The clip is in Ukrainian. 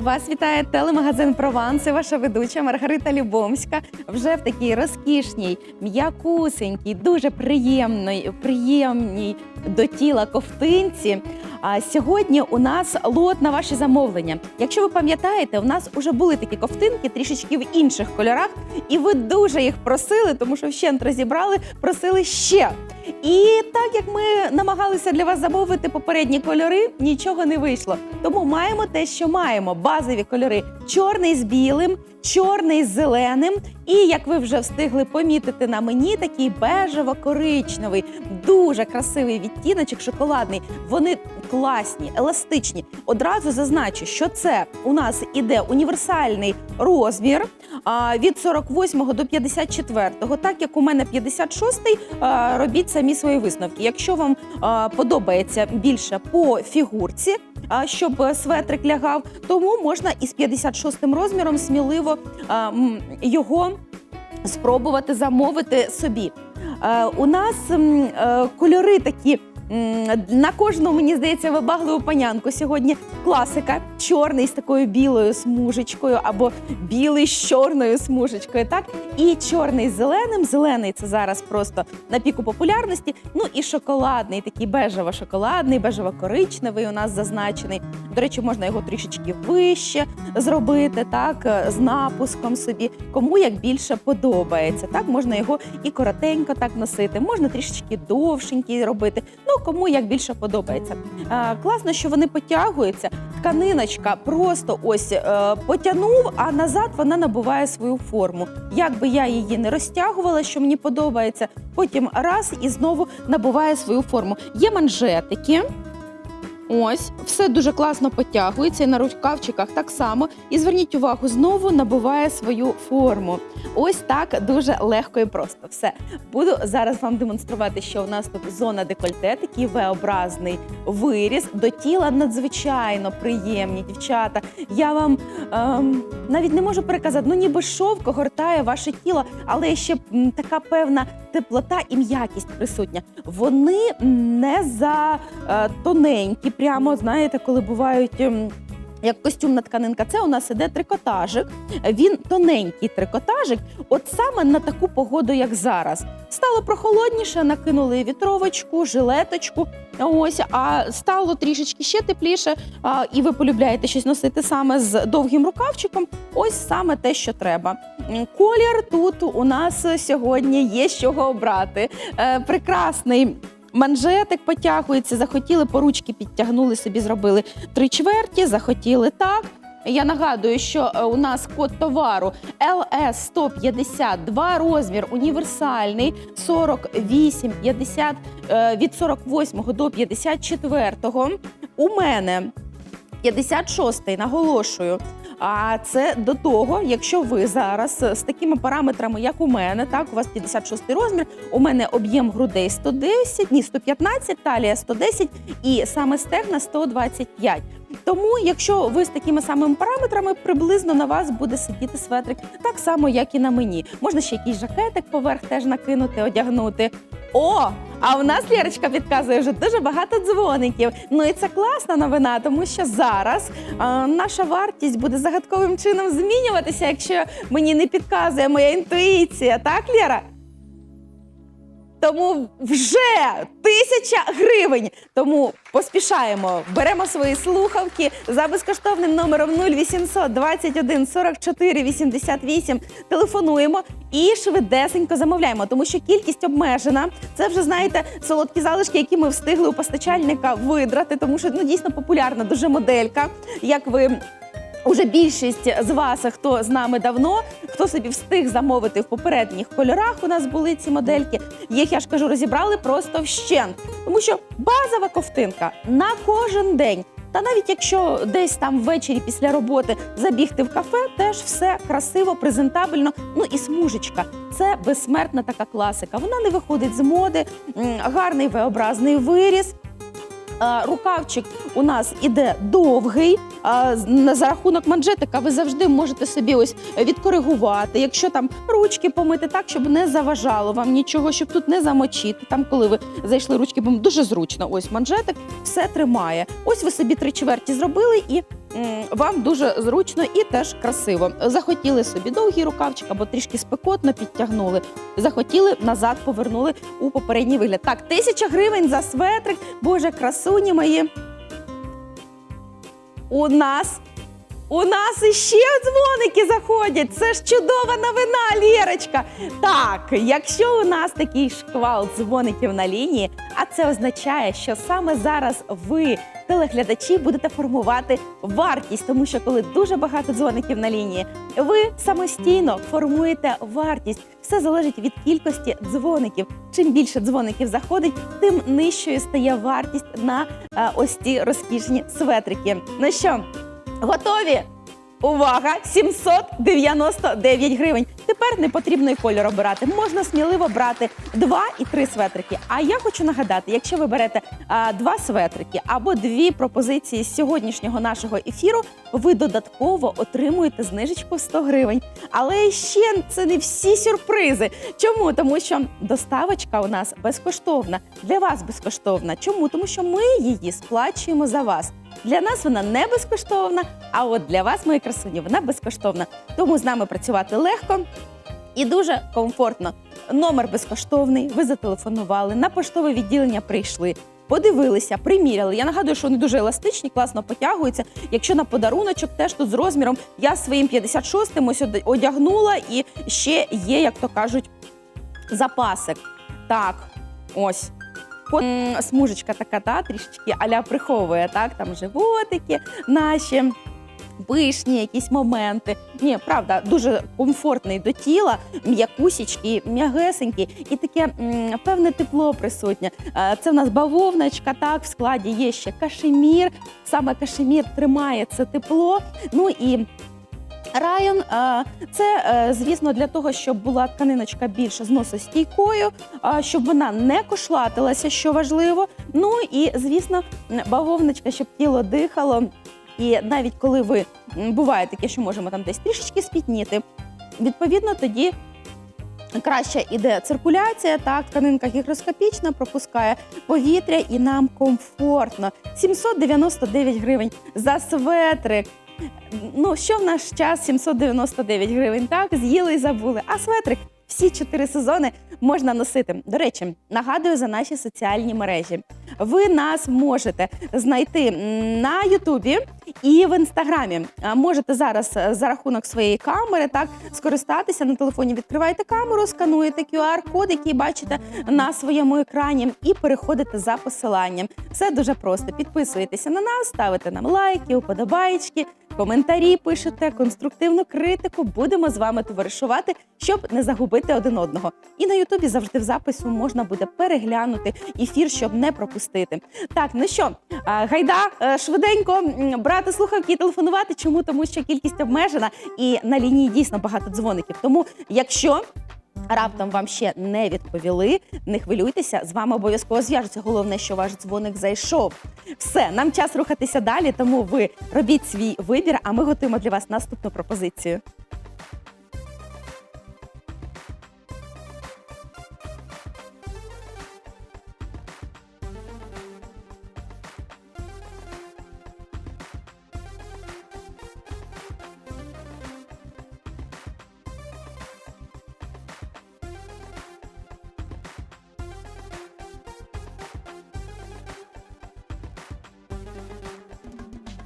Вас вітає телемагазин Прованс і ваша ведуча Маргарита Любомська. Вже в такій розкішній, м'якусенькій, дуже приємної, приємній до тіла ковтинці. А сьогодні у нас лот на ваші замовлення. Якщо ви пам'ятаєте, у нас вже були такі ковтинки трішечки в інших кольорах, і ви дуже їх просили, тому що вщент розібрали, просили ще. І так як ми намагалися для вас замовити попередні кольори, нічого не вийшло. Тому маємо те, що маємо: базові кольори: чорний з білим, чорний з зеленим. І як ви вже встигли помітити на мені, такий бежево-коричневий, дуже красивий відтіночок, шоколадний. Вони класні, еластичні. Одразу зазначу, що це у нас іде універсальний розмір від 48 до 54. Так як у мене 56, а, робіть самі свої висновки. Якщо вам подобається більше по фігурці, щоб светрик лягав, тому можна із 56 розміром сміливо а, м, його спробувати замовити собі. Е, у нас е, кольори такі. На кожну, мені здається, вибагливу панянку сьогодні класика. Чорний з такою білою смужечкою, або білий з чорною смужечкою. Так і чорний з зеленим. Зелений це зараз просто на піку популярності. Ну і шоколадний, такий бежево-шоколадний, бежево-коричневий у нас зазначений. До речі, можна його трішечки вище зробити, так з напуском собі. Кому як більше подобається. Так можна його і коротенько так носити, можна трішечки довшенький робити. Ну кому як більше подобається. Е, класно, що вони потягуються. Тканиночка просто ось е, потягнув, а назад вона набуває свою форму. Як би я її не розтягувала, що мені подобається, потім раз і знову набуває свою форму. Є манжетики. Ось, все дуже класно потягується і на рукавчиках так само. І зверніть увагу, знову набуває свою форму. Ось так дуже легко і просто. Все. Буду зараз вам демонструвати, що у нас тут зона декольте, такий V-образний виріз. До тіла надзвичайно приємні, дівчата. Я вам ем, навіть не можу переказати, ну ніби шовк огортає ваше тіло, але ще така певна теплота і м'якість присутня. Вони не за е, тоненькі, прямо знаєте, коли бувають. Як костюмна тканинка, це у нас іде трикотажик. Він тоненький трикотажик, от саме на таку погоду, як зараз. Стало прохолодніше, накинули вітровочку, жилеточку. Ось, а стало трішечки ще тепліше, а, і ви полюбляєте щось носити саме з довгим рукавчиком. Ось саме те, що треба. Колір тут у нас сьогодні є з чого обрати. Е, прекрасний. Манжетик потягується, захотіли по ручки підтягнули собі, зробили три чверті, захотіли так. Я нагадую, що е, у нас код товару LS 152, розмір універсальний 48, 50, е, від 48 до 54. У мене 56-й, наголошую. А це до того, якщо ви зараз з такими параметрами, як у мене, так у вас 56 розмір, у мене об'єм грудей 110, ні, 115, талія 110 і саме стегна 125. Тому, якщо ви з такими самими параметрами, приблизно на вас буде сидіти светрик так само, як і на мені. Можна ще якийсь жакетик поверх теж накинути, одягнути. О, а в нас Лєрочка підказує вже дуже багато дзвоників. Ну і це класна новина, тому що зараз а, наша вартість буде загадковим чином змінюватися, якщо мені не підказує моя інтуїція, так, Лєра? Тому вже тисяча гривень. Тому поспішаємо, беремо свої слухавки за безкоштовним номером 0800 21 44 88. Телефонуємо і швидесенько замовляємо, тому що кількість обмежена. Це вже знаєте солодкі залишки, які ми встигли у постачальника видрати, тому що ну дійсно популярна дуже моделька. Як ви Уже більшість з вас, хто з нами давно, хто собі встиг замовити в попередніх кольорах, у нас були ці модельки. Їх я ж кажу, розібрали просто вщент. Тому що базова ковтинка на кожен день. Та навіть якщо десь там ввечері після роботи забігти в кафе, теж все красиво, презентабельно. Ну і смужечка. Це безсмертна така класика. Вона не виходить з моди, гарний V-образний виріс. Рукавчик у нас іде довгий. За рахунок манжетика ви завжди можете собі ось відкоригувати. Якщо там ручки помити так, щоб не заважало вам нічого, щоб тут не замочити. Там, коли ви зайшли ручки дуже зручно. Ось манжетик все тримає. Ось ви собі три чверті зробили і вам дуже зручно і теж красиво. Захотіли собі довгий рукавчик або трішки спекотно підтягнули. Захотіли назад, повернули у попередній вигляд. Так, тисяча гривень за светрик. Боже, красуні мої. У нас. У нас іще дзвоники заходять. Це ж чудова новина, Лєрочка. Так, якщо у нас такий шквал дзвоників на лінії, а це означає, що саме зараз ви, телеглядачі, будете формувати вартість, тому що коли дуже багато дзвоників на лінії, ви самостійно формуєте вартість. Все залежить від кількості дзвоників. Чим більше дзвоників заходить, тим нижчою стає вартість на е, ось ці розкішні светрики. Ну що, готові? Увага! 799 гривень. Тепер не потрібно і кольор обирати. Можна сміливо брати два і три светрики. А я хочу нагадати, якщо ви берете а, два светрики або дві пропозиції з сьогоднішнього нашого ефіру, ви додатково отримуєте знижечку в 100 гривень. Але ще це не всі сюрпризи. Чому? Тому що доставочка у нас безкоштовна. Для вас безкоштовна. Чому? Тому що ми її сплачуємо за вас. Для нас вона не безкоштовна, а от для вас, мої красуні, вона безкоштовна. Тому з нами працювати легко і дуже комфортно. Номер безкоштовний. Ви зателефонували, на поштове відділення прийшли. Подивилися, приміряли. Я нагадую, що вони дуже еластичні, класно потягуються. Якщо на подаруночок, теж тут з розміром я своїм 56-м ось одягнула і ще є, як то кажуть, запасик. Так, ось. Смужечка така, та, трішечки аля приховує, так, там животики наші. Пишні якісь моменти. Ні, правда, дуже комфортний до тіла, м'якусічки, м'ягесенькі, і таке певне тепло присутнє. Це в нас бавовночка, так, в складі є ще кашемір. Саме кашемір тримає це тепло. Ну і Район це, е, звісно, для того, щоб була тканиночка більш зносостійкою, щоб вона не кошлатилася, що важливо. Ну і звісно, м, бавовночка, щоб тіло дихало. І навіть коли ви буває таке, що можемо там десь трішечки спітніти, відповідно тоді. Краще іде циркуляція, так, тканинка гігроскопічна, пропускає повітря і нам комфортно. 799 гривень за светрик. Ну, що в наш час 799 гривень, так? З'їли і забули. А светрик всі чотири сезони можна носити. До речі, нагадую за наші соціальні мережі. Ви нас можете знайти на Ютубі і в інстаграмі. Можете зараз е, за рахунок своєї камери так скористатися на телефоні. Відкриваєте камеру, скануєте QR-код, який бачите на своєму екрані, і переходите за посиланням. Все дуже просто. Підписуєтеся на нас, ставите нам лайки, уподобаєчки, коментарі пишете, конструктивну критику. Будемо з вами товаришувати, щоб не загубити один одного. І на Ютубі завжди в запису можна буде переглянути ефір, щоб не пропустити. Так, ну що, гайда е, швиденько брати слухавки і телефонувати. Чому? Тому що кількість обмежена і на лінії дійсно багато дзвоників. Тому, якщо Раптом вам ще не відповіли. Не хвилюйтеся, з вами обов'язково зв'яжуться. Головне, що ваш дзвоник зайшов. Все, нам час рухатися далі, тому ви робіть свій вибір, а ми готуємо для вас наступну пропозицію.